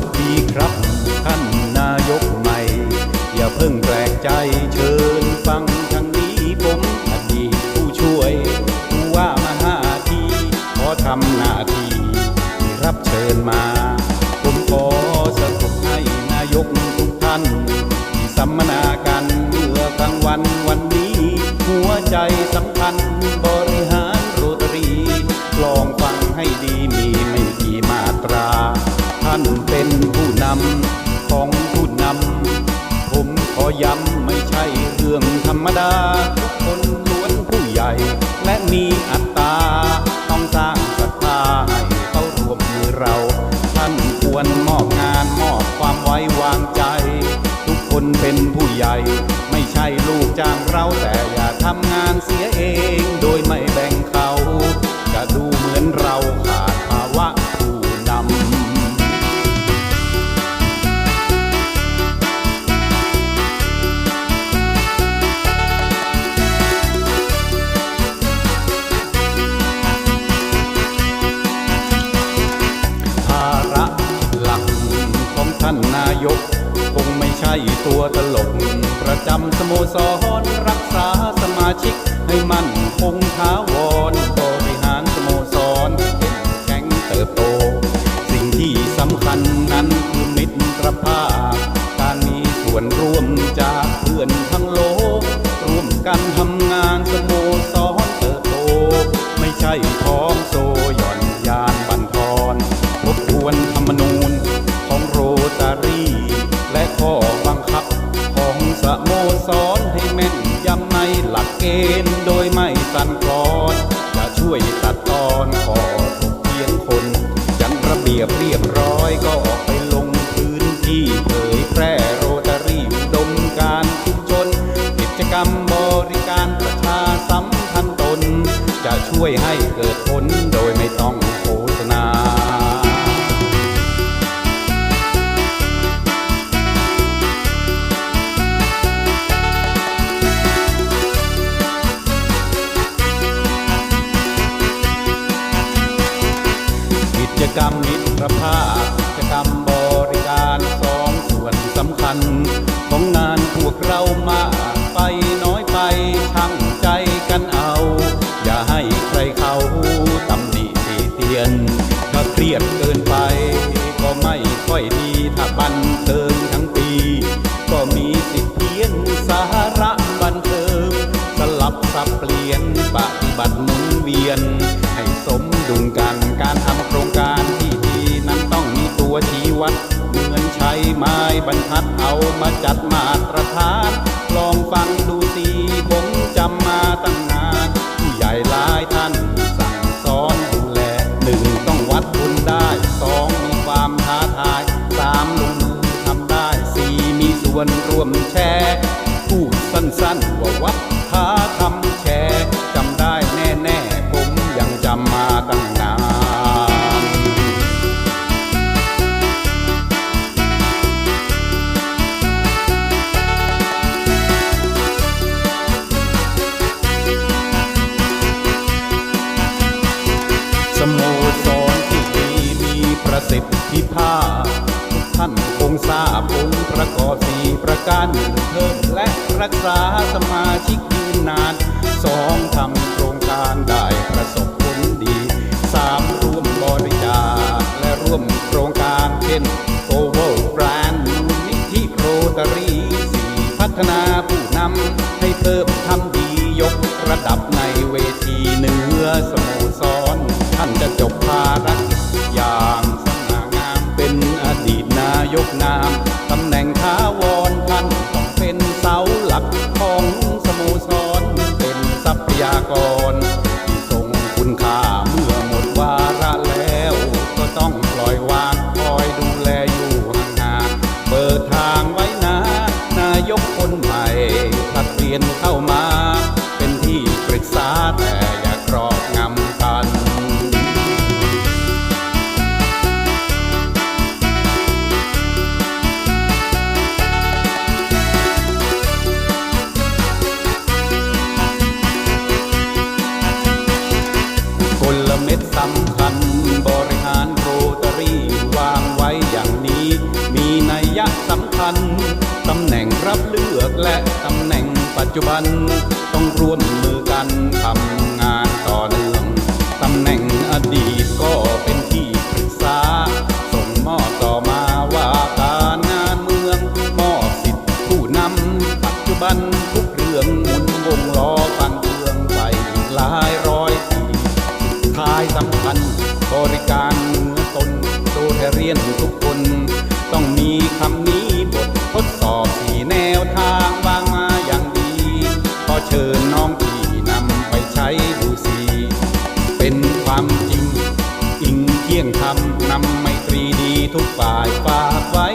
วัสดีครับท่านนายกใหม่ อย่าเพิ่งแปลกใจเชิญฟังทางนี้ผมอดีตผู้ช่วยผู้ว่ามาหาทีขอทำหน้าที่ที่รับเชิญมา ผมขอสรุปให้นายกทุกท่าน ที่สัมมนากันเมื่อกลางวันวันนี้ หัวใจสำคัญบริหารโรตรีลองฟังให้ดีมีไม่กี่มาตรา ท่านเป็นผู้นำของผู้นำผมขอย้ำไม่ใช่เรื่องธรรมดา ทุกคนล้วนผู้ใหญ่ และมีอัตตา ต้องสร้างศรัทธาให้เขารวมมือเรา ท่านควรมอบงานมอบความไว้วางใจ ทุกคนเป็นผู้ใหญ่ ไม่ใช่ลูกจ้างเราแต่อย่าทำงานเสียเอง โดยไม่แบ่งเขา จะดูเหมือนเราขาด ท่านนายก คงไม่ใช่ตัวตลก ประจำสโมสรรักษาสมาชิกให้มั่นคงท้าวรบริหารสโมสรให้เข้มแข็งเติบโต สิ่งที่สำคัญนั้นคือมิตรภาพ การมีส่วนร่วมจากเพื่อนทั้งโลก ยันระเบียบเรียบร้อยก็ออกไปลงพื้นที่เผยแพร่โรตารีอุดมการชุมชน กิจกรรมบริการประชาสัมพันธ์ตน จะช่วยให้เกิดผลโดยไม่ต้องโฆษณากิจกรรมมิต วกเรามากไปน้อยไปทั้งใจกันเอา อย่าให้ใครเขาตำหนิตีเตียน ถ้าเครียดเกินไป ก็ไม่ค่อยดีถ้าบันเทิงทั้งปี ก็มีสิทธิ์เพียนสาระบันเทิงสลับสับเปลี่ยนปฏิบัติหมุนเวียน ทัดเอามาจัดมาตรฐานลองฟังดูสิผมจำมาตั้งนาน ผู้ใหญ่หลายท่านสั่งสอนดูแลหนึ่งต้องวัดบุญได้สองมีความท้าทายสามลงมือทำได้สี่มีส่วนร่วมแชร์พูดสั้นๆว่าวัดท้า ท่านคงทราบองค์ประกอบสี่ประการเพิ่มและรักษาสมาชิกยืนนานสองทำโครงการได้ประสบผลดีสามร่วมบริจาคและร่วมโครงการเช่นากรที่ทรงคุณค่าเมื่อหมดวาระแล้ว ก็ต้องปล่อยวางคอยดูแลอยู่ห่างๆเปิดทางไว้นะ นายกคนใหม่ผลัดเปลี่ยนเข้ามา สำคัญ บริหารโรตารีวางไว้อย่างนี้ มีนัยยะสำคัญ ตำแหน่งรับเลือกและตำแหน่งปัจจุบัน ต้องร่วมมือกันทำงานต่อเนื่อง ตำแหน่งอดีตก็เป็นที่ปรึกษา ส่งมอบต่อมาว่าการงานเมือง มอบสิทธิผู้นำปัจจุบัน ยให้เรียนทุกคน ต้องมีคำนี้บททดสอบสี่แนวทางวางมาอย่างดี ขอเชิญน้องพี่นำไปใช้ดูสิเป็นความจริง อิงเที่ยงธรรมนำไมตรีดีทุกฝ่ายฝากไว้